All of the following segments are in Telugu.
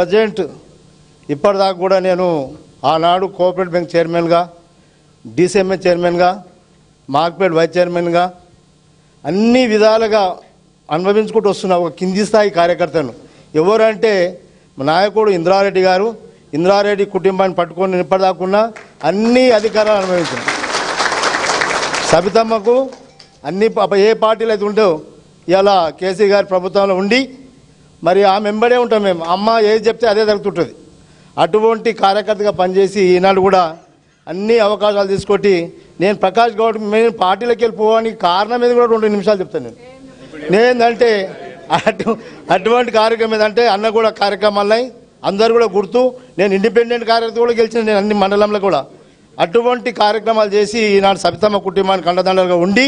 ప్రజెంట్ ఇప్పటిదాకా కూడా నేను ఆనాడు కోఆపరేటివ్ బ్యాంక్ చైర్మన్గా డిసిఎంఏ చైర్మన్గా మార్క్పేట్ వైస్ చైర్మన్గా అన్ని విధాలుగా అనుభవించుకుంటూ వస్తున్న ఒక కింది స్థాయి కార్యకర్తను. ఎవరంటే నాయకుడు ఇంద్రారెడ్డి గారు. ఇంద్రారెడ్డి కుటుంబాన్ని పట్టుకొని ఇప్పటిదాకున్నా అన్ని అధికారాలు అనుభవించాను. సబితమ్మకు అన్ని ఏ పార్టీలు అయితే ఉంటో ఇలా కేసీ గారి ప్రభుత్వంలో ఉండి మరి ఆ మెంబడే ఉంటాం మేము. అమ్మ ఏది చెప్తే అదే జరుగుతుంటుంది. అటువంటి కార్యకర్తగా పనిచేసి ఈనాడు కూడా అన్ని అవకాశాలు తీసుకొట్టి నేను ప్రకాష్ గౌడ్ మేము పార్టీలోకి వెళ్ళి పోవడానికి కారణం మీద కూడా రెండు నిమిషాలు చెప్తాను నేను. నేనంటే అటు అటువంటి కార్యక్రమం ఏదంటే అన్న కూడా కార్యక్రమాలై అందరు కూడా గుర్తు. నేను ఇండిపెండెంట్ కార్యకర్త కూడా గెలిచిన నేను అన్ని మండలంలో కూడా. అటువంటి కార్యక్రమాలు చేసి ఈనాడు సబితమ్మ కుటుంబానికి అండదండలుగా ఉండి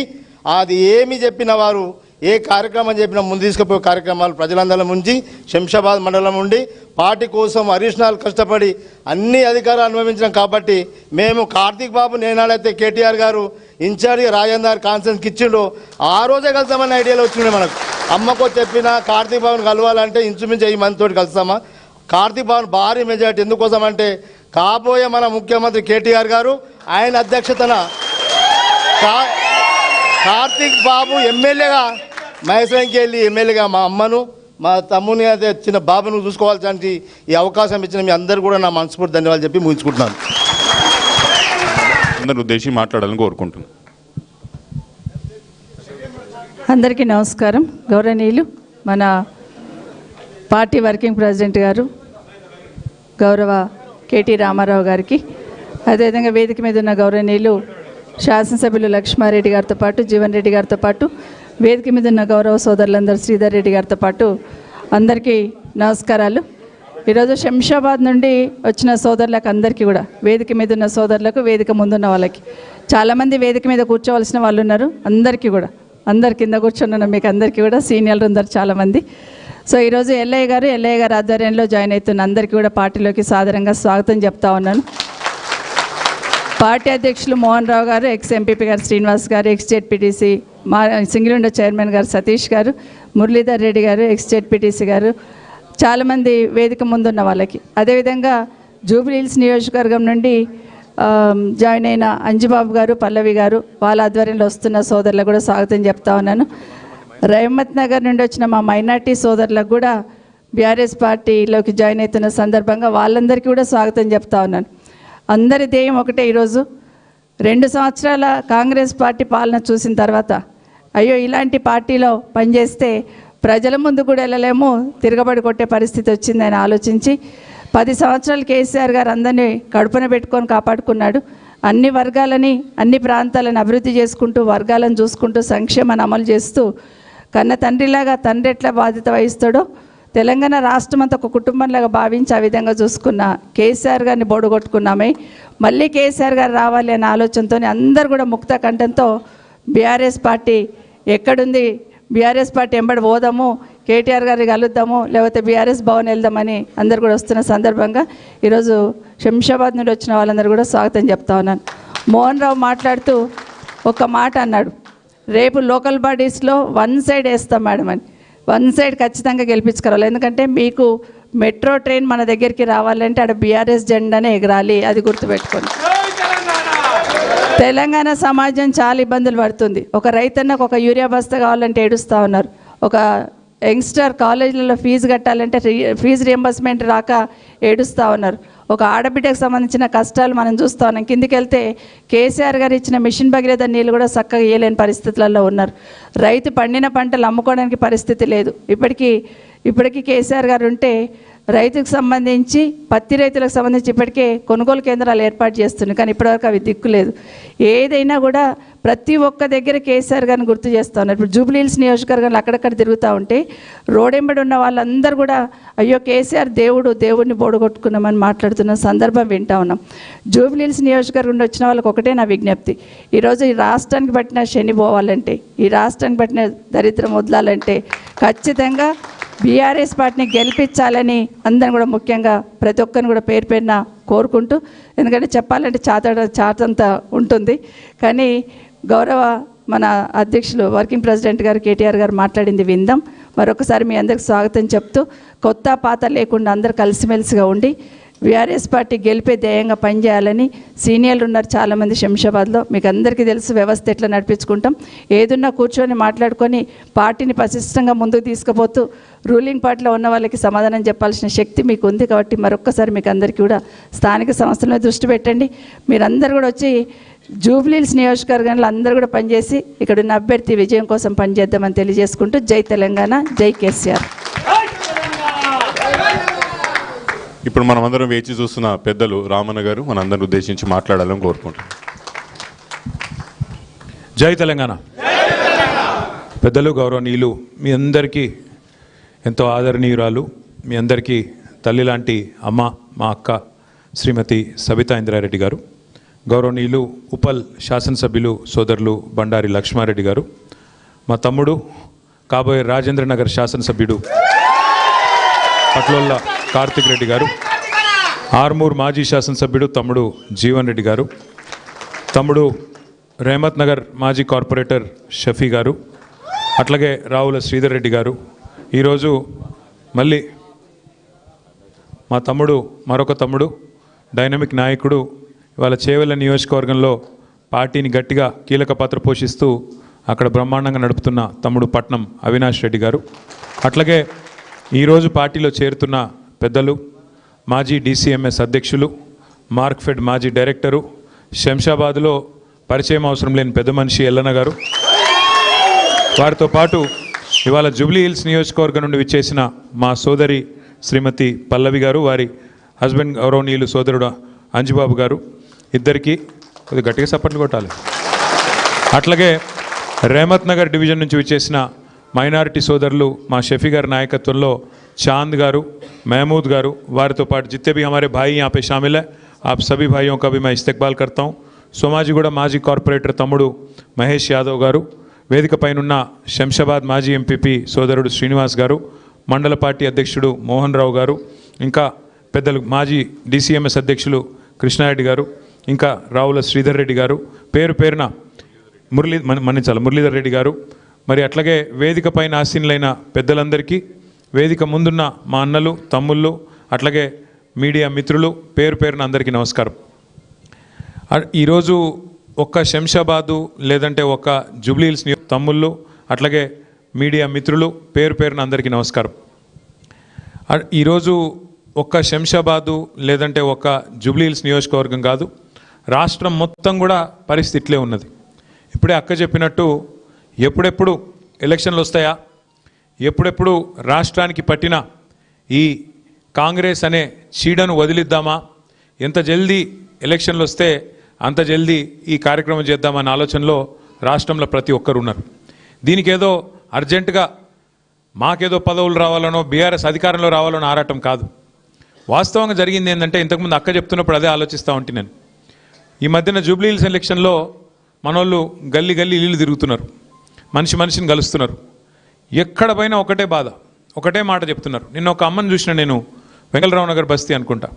అది ఏమి చెప్పిన వారు ఏ కార్యక్రమం చెప్పినా ముందు తీసుకుపోయే కార్యక్రమాలు ప్రజలందరం ఉంచి శంషాబాద్ మండలం ఉండి పార్టీ కోసం హరీష్నాలు కష్టపడి అన్ని అధికారాలు అనుభవించినాం కాబట్టి మేము కార్తీక్ బాబు నేనాడైతే కేటీఆర్ గారు ఇన్ఛార్జ్ రాజేందర్ కాన్ఫరెన్స్కి ఇచ్చిండు. ఆ రోజే కలుస్తామని ఐడియాలో వచ్చిండే మనకు. అమ్మకో చెప్పిన కార్తీక్ బాబుని కలవాలంటే ఇంచుమించు ఈ మంది తోటి కలుస్తామా? కార్తీక్ భవన్ భారీ మెజార్టీ ఎందుకోసం అంటే కాబోయే మన ముఖ్యమంత్రి కేటీఆర్ గారు ఆయన అధ్యక్షతన కా- కార్తీక్ బాబు ఎమ్మెల్యేగా మహేశ్వరంకి వెళ్ళి ఎమ్మెల్యేగా మా అమ్మను మా తమ్ముని అదే చిన్న బాబును చూసుకోవాల్సిన ఈ అవకాశం ఇచ్చిన మీ అందరు కూడా నా మనస్ఫూర్తి ధన్యవాదాలు చెప్పి ముగించుకుంటున్నాను. అందరిని ఉద్దేశించి మాట్లాడాలని కోరుకుంటున్నాను. అందరికీ నమస్కారం. గౌరవనీయులు మన పార్టీ వర్కింగ్ ప్రెసిడెంట్ గారు గౌరవ కేటీ రామారావు గారికి అదేవిధంగా వేదిక మీద ఉన్న గౌరవనీయులు శాసనసభ్యులు లక్ష్మారెడ్డి గారితో పాటు జీవన్ రెడ్డి గారితో పాటు వేదిక మీద ఉన్న గౌరవ సోదరులందరూ శ్రీధర్ రెడ్డి గారితో పాటు అందరికీ నమస్కారాలు. ఈరోజు శంషాబాద్ నుండి వచ్చిన సోదరులకు అందరికీ కూడా వేదిక మీద ఉన్న సోదరులకు వేదిక ముందున్న వాళ్ళకి చాలామంది వేదిక మీద కూర్చోవలసిన వాళ్ళు ఉన్నారు అందరికీ కూడా అందరి కింద కూర్చున్నాను మీకు అందరికీ కూడా సీనియర్లు ఉన్నారు చాలామంది. సో ఈరోజు ఎల్ఐ గారు ఎల్ఐ గారు ఆధ్వర్యంలో జాయిన్ అవుతున్న అందరికీ కూడా పార్టీలోకి సాదరంగా స్వాగతం చెప్తా ఉన్నాను. పార్టీ అధ్యక్షులు మోహన్ రావు గారు ఎక్స్ ఎంపీపీ గారు శ్రీనివాస్ గారు ఎక్స్ జెడ్పీటీసీ మా సింగిలుండ చైర్మన్ గారు సతీష్ గారు మురళీధర్ రెడ్డి గారు ఎక్స్ జెడ్పీటీసీ గారు. చాలామంది వేదిక ముందున్న వాళ్ళకి. అదేవిధంగా జూబ్లీహిల్స్ నియోజకవర్గం నుండి జాయిన్ అయిన అంజుబాబు గారు పల్లవి గారు వాళ్ళ ఆధ్వర్యంలో వస్తున్న సోదరులకు కూడా స్వాగతం చెప్తా ఉన్నాను. రహమత్ నగర్ నుండి వచ్చిన మా మైనార్టీ సోదరులకు కూడా బీఆర్ఎస్ పార్టీలోకి జాయిన్ అవుతున్న సందర్భంగా వాళ్ళందరికీ కూడా స్వాగతం చెప్తా ఉన్నాను. అందరి ధ్యేయం ఒకటే ఈరోజు. రెండు సంవత్సరాల కాంగ్రెస్ పార్టీ పాలన చూసిన తర్వాత అయ్యో ఇలాంటి పార్టీలో పనిచేస్తే ప్రజల ముందు కూడా వెళ్ళలేము తిరగబడి కొట్టే పరిస్థితి వచ్చిందని ఆలోచించి పది సంవత్సరాలు కేసీఆర్ గారు అందరినీ కడుపున పెట్టుకొని కాపాడుకున్నాడు. అన్ని వర్గాలని అన్ని ప్రాంతాలను అభివృద్ధి చేసుకుంటూ వర్గాలను చూసుకుంటూ సంక్షేమాన్ని అమలు చేస్తూ కన్న తండ్రిలాగా తండ్రి ఎట్లా బాధ్యత వహిస్తాడో తెలంగాణ రాష్ట్రం అంతా ఒక కుటుంబంలాగా భావించి ఆ విధంగా చూసుకున్న కేసీఆర్ గారిని బోడగొట్టుకున్నామే. మళ్ళీ కేసీఆర్ గారు రావాలి అనే ఆలోచనతో అందరు కూడా ముక్త కంఠంతో బీఆర్ఎస్ పార్టీ ఎక్కడుంది? బీఆర్ఎస్ పార్టీ ఎంబడి పోదాము కేటీఆర్ గారికి కలుద్దాము లేకపోతే బీఆర్ఎస్ భవన్ వెళ్దామని అందరు కూడా వస్తున్న సందర్భంగా ఈరోజు శంషాబాద్ నుండి వచ్చిన వాళ్ళందరూ కూడా స్వాగతం చెప్తా ఉన్నాను. మోహన్ రావు మాట్లాడుతూ ఒక మాట అన్నాడు. రేపు లోకల్ బాడీస్లో వన్ సైడ్ వేస్తాం మేడం అని. వన్ సైడ్ ఖచ్చితంగా గెలిపించుకోవాలి. ఎందుకంటే మీకు మెట్రో ట్రైన్ మన దగ్గరికి రావాలంటే అక్కడ బీఆర్ఎస్ జెండానే ఎగరాలి అది గుర్తుపెట్టుకోండి. తెలంగాణ సమాజం చాలా ఇబ్బందులు పడుతుంది. ఒక రైతన్నకు ఒక యూరియా బస్తా కావాలంటే ఏడుస్తూ ఉన్నారు. ఒక యంగ్స్టర్ కాలేజీలలో ఫీజు కట్టాలంటే రీ- ఫీజు రియంబర్స్మెంట్ రాక ఏడుస్తూ ఉన్నారు. ఒక ఆడబిడ్డకు సంబంధించిన కష్టాలు మనం చూస్తాం కిందికి వెళ్తే కేసీఆర్ గారు ఇచ్చిన మిషన్ భగీరథ నీళ్ళు కూడా చక్కగా ఇయ్యలేని పరిస్థితులలో ఉన్నారు. రైతు పండిన పంటలు అమ్ముకోవడానికి పరిస్థితి లేదు. ఇప్పటికీ ఇప్పటికీ కేసీఆర్ గారు ఉంటే రైతుకు సంబంధించి పత్తి రైతులకు సంబంధించి ఇప్పటికే కొనుగోలు కేంద్రాలు ఏర్పాటు చేస్తున్నాయి కానీ ఇప్పటివరకు అవి దిక్కులేదు ఏదైనా కూడా ప్రతి ఒక్క దగ్గర కేసీఆర్ గారిని గుర్తు చేస్తా ఉన్నారు ఇప్పుడు జూబ్లీహిల్స్ నియోజకవర్గంలో అక్కడక్కడ తిరుగుతూ ఉంటే రోడెంబడి ఉన్న వాళ్ళందరూ కూడా అయ్యో కేసీఆర్ దేవుడు దేవుడిని బోడగొట్టుకున్నామని మాట్లాడుతున్న సందర్భం వింటా ఉన్నాం. జూబ్లీహిల్స్ నియోజకవర్గంలో వచ్చిన వాళ్ళకి ఒకటే నా విజ్ఞప్తి. ఈరోజు ఈ రాష్ట్రానికి పట్టిన శని పోవాలంటే ఈ రాష్ట్రానికి పట్టిన దరిద్రం వదలాలంటే ఖచ్చితంగా బీఆర్ఎస్ పార్టీని గెలిపించాలని అందరం కూడా ముఖ్యంగా ప్రతి ఒక్కరిని కూడా పేరు పేరున కోరుకుంటూ ఎందుకంటే చెప్పాలంటే చాత చాతంత ఉంటుంది. కానీ గౌరవ మన అధ్యక్షులు వర్కింగ్ ప్రెసిడెంట్ గారు కేటీఆర్ గారు మాట్లాడింది విందాం. మరొకసారి మీ అందరికి స్వాగతం చెప్తూ కొత్త పాత లేకుండా అందరు కలిసిమెలిసిగా ఉండి బీఆర్ఎస్ పార్టీ గెలిపే ధ్యేయంగా పనిచేయాలని సీనియర్లు ఉన్నారు చాలామంది శంషాబాద్లో. మీకు అందరికీ తెలుసు వ్యవస్థ ఎట్లా నడిపించుకుంటాం. ఏదున్నా కూర్చొని మాట్లాడుకొని పార్టీని పసిష్టంగా ముందుకు తీసుకుపోతూ రూలింగ్ పార్టీలో ఉన్న వాళ్ళకి సమాధానం చెప్పాల్సిన శక్తి మీకు ఉంది కాబట్టి మరొక్కసారి మీకు అందరికీ కూడా స్థానిక సంస్థల దృష్టి పెట్టండి. మీరందరూ కూడా వచ్చి జూబ్లీల్స్ నియోజకవర్గంలో అందరూ కూడా పనిచేసి ఇక్కడ ఉన్న అభ్యర్థి విజయం కోసం పనిచేద్దామని తెలియజేసుకుంటూ జై తెలంగాణ జై కేసీఆర్. ఇప్పుడు మనం అందరం వేచి చూస్తున్న పెద్దలు రామన్న గారు మనందరిని ఉద్దేశించి మాట్లాడాలని కోరుకుంటున్నాం. జై తెలంగాణ. పెద్దలు గౌరవనీయులు మీ అందరికీ ఎంతో ఆదరణీయురాలు మీ అందరికీ తల్లి లాంటి అమ్మ మా అక్క శ్రీమతి సబితా ఇంద్రారెడ్డి గారు. గౌరవనీయులు ఉపల్ శాసనసభ్యులు సోదరులు బండారి లక్ష్మారెడ్డి గారు మా తమ్ముడు కాబోయే రాజేంద్ర నగర్ శాసనసభ్యుడు పట్లోళ్ళ కార్తిక్ రెడ్డి గారు ఆర్మూర్ మాజీ శాసనసభ్యుడు తమ్ముడు జీవన్ రెడ్డి గారు తమ్ముడు రేమత్ నగర్ మాజీ కార్పొరేటర్ షఫీ గారు అట్లాగే రావుల శ్రీధర్ రెడ్డి గారు. ఈరోజు మళ్ళీ మా తమ్ముడు మరొక తమ్ముడు డైనమిక్ నాయకుడు ఇవాళ చేవెళ్ళ నియోజకవర్గంలో పార్టీని గట్టిగా కీలక పాత్ర పోషిస్తూ అక్కడ బ్రహ్మాండంగా నడుపుతున్న తమ్ముడు పట్నం అవినాష్ రెడ్డి గారు. అట్లాగే ఈరోజు పార్టీలో చేరుతున్న పెద్దలు మాజీ డీసీఎంఎస్ అధ్యక్షులు మార్క్ఫెడ్ మాజీ డైరెక్టరు శంషాబాద్లో పరిచయం అవసరం లేని పెద్ద మనిషి ఎల్లన్న గారు. వారితో పాటు ఇవాళ జూబ్లీ హిల్స్ నియోజకవర్గం నుండి విచ్చేసిన మా సోదరి శ్రీమతి పల్లవి గారు వారి హస్బెండ్ గౌరవనీయులు సోదరుడు అంజుబాబు గారు. ఇద్దరికి కొద్దిగా గట్టిగా సప్పట్లు కొట్టాలి అట్లాగే రేమత్ నగర్ డివిజన్ నుంచి విచ్చేసిన మైనారిటీ సోదరులు మా షఫీ గారి నాయకత్వంలో చాంద్ గారు महमूद గారు వారితో పాటు जितने भी हमारे भाई यहाँ पे शामिल है आप सभी भाइयों का भी मैं इस्तेकबाल करता हूँ సోమాజిగూడ మాజీ కార్పొరేటర్ తమ్ముడు మహేష్ యాదవ్ గారు వేదిక పైనున్న శంషాబాద్ మాజీ ఎంపీపీ సోదరుడు శ్రీనివాస్ గారు మండల పార్టీ అధ్యక్షుడు మోహన్ రావు గారు ఇంకా పెద్దలు మాజీ డీసీఎంఎస్ అధ్యక్షులు కృష్ణారెడ్డి గారు ఇంకా రావుల శ్రీధర్ రెడ్డి గారు. పేరు పేరున మురళీ మన్నించాలి. మురళీధర్ రెడ్డి గారు. మరి అట్లాగే వేదిక పైన ఆసీనులైన పెద్దలందరికీ వేదిక ముందున్న మా అన్నలు తమ్ముళ్ళు అట్లాగే మీడియా మిత్రులు పేరు పేరున అందరికీ నమస్కారం. ఈరోజు ఒక్క శంషాబాదు లేదంటే ఒక్క జూబ్లీహిల్స్ నియో- తమ్ముళ్ళు అట్లాగే మీడియా మిత్రులు పేరు పేరున అందరికీ నమస్కారం. ఈరోజు ఒక్క శంషాబాదు లేదంటే ఒక్క జూబ్లీహిల్స్ నియోజకవర్గం కాదు. రాష్ట్రం మొత్తం కూడా పరిస్థితి ఇట్లే ఉన్నది. ఇప్పుడే అక్క చెప్పినట్టు ఎప్పుడెప్పుడు ఎలక్షన్లు వస్తాయా? ఎప్పుడెప్పుడు రాష్ట్రానికి పట్టిన ఈ కాంగ్రెస్ అనే చీడను వదిలిద్దామా? ఎంత జల్దీ ఎలక్షన్లు వస్తే అంత జల్దీ ఈ కార్యక్రమం చేద్దామన్న ఆలోచనలో రాష్ట్రంలో ప్రతి ఒక్కరు ఉన్నారు. దీనికి ఏదో అర్జెంటుగా మాకేదో పదవులు రావాలనో బీఆర్ఎస్ అధికారంలో రావాలనో ఆరాటం కాదు. వాస్తవంగా జరిగింది ఏంటంటే ఇంతకుముందు అక్క చెప్తున్నప్పుడు అదే ఆలోచిస్తూ ఉంటే నేను. ఈ మధ్యన జూబ్లీహిల్స్ ఎలక్షన్లో మనోళ్ళు గల్లీ గల్లీ ఇల్లు తిరుగుతున్నారు. మనిషి మనిషిని కలుస్తున్నారు. ఎక్కడ పైన ఒకటే బాధ ఒకటే మాట చెప్తున్నారు. నిన్న ఒక అమ్మని చూసిన నేను వెంగళరావు నగర్ బస్తీ అనుకుంటా.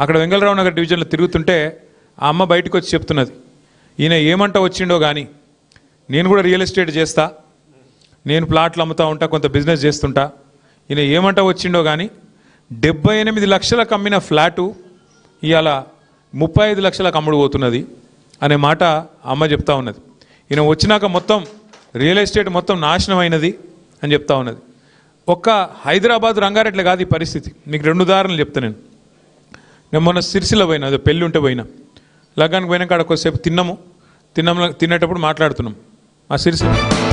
అక్కడ వెంగళరావు నగర్ డివిజన్లో తిరుగుతుంటే ఆ అమ్మ బయటకు వచ్చి చెప్తున్నది. ఈయన ఏమంట వచ్చిండో కానీ నేను కూడా రియల్ ఎస్టేట్ చేస్తా నేను ప్లాట్లు అమ్ముతా ఉంటా కొంత బిజినెస్ చేస్తుంటా. ఈయన ఏమంట వచ్చిండో కానీ డెబ్బై ఎనిమిది లక్షలకు అమ్మిన ఫ్లాటు ఇవాళ ముప్పై ఐదు లక్షలకు అమ్ముడు పోతున్నది అనే మాట అమ్మ చెప్తా ఉన్నది. ఈయన వచ్చినాక మొత్తం రియల్ ఎస్టేట్ మొత్తం నాశనం అయినది అని చెప్తా ఉన్నది. ఒక్క హైదరాబాద్ రంగారెడ్ల కాదు ఈ పరిస్థితి. మీకు రెండు ఉదాహరణలు చెప్తా నేను. నేను మొన్న సిరిసిల పోయినా అదే పెళ్ళి ఉంటే పోయినా. లగ్గానికి పోయినాక అక్కడ కొద్దిసేపు తిన్నాము. తిన్నాము తినేటప్పుడు మాట్లాడుతున్నాం. ఆ సిరిసిల్ల.